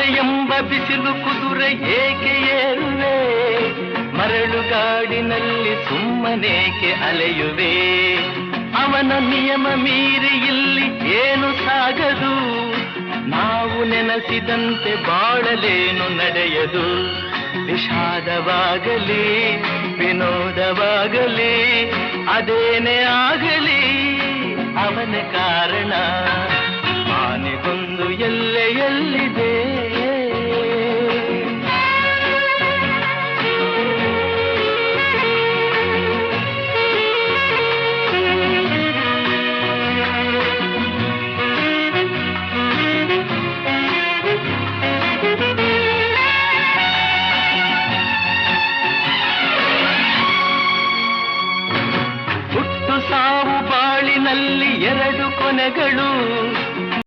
ಎಂಬ ಬಿಸಿಲು ಕುದುರೆ ಏಕೆ ಏರುವೆ? ಮರಳುಗಾಡಿನಲ್ಲಿ ಸುಮ್ಮನೇಕೆ ಅಲೆಯುವೆ? ಅವನ ನಿಯಮ ಮೀರಿ ಇಲ್ಲಿ ಏನು ಸಾಗದು? ನಾವು ನೆನೆಸಿದಂತೆ ಬಾಳಲೇನು ನಡೆಯದು? ವಿಷಾದವಾಗಲಿ, ವಿನೋದವಾಗಲಿ, ಅದೇನೇ ಆಗಲಿ, ಅವನ ಕಾರಣ. ಆನೆಗೊಂದು ಎಲ್ಲೆ ಎಲ್ಲಿದೆ ಅಲ್ಲಿ ಎರಡು ಕೊನೆಗಳು.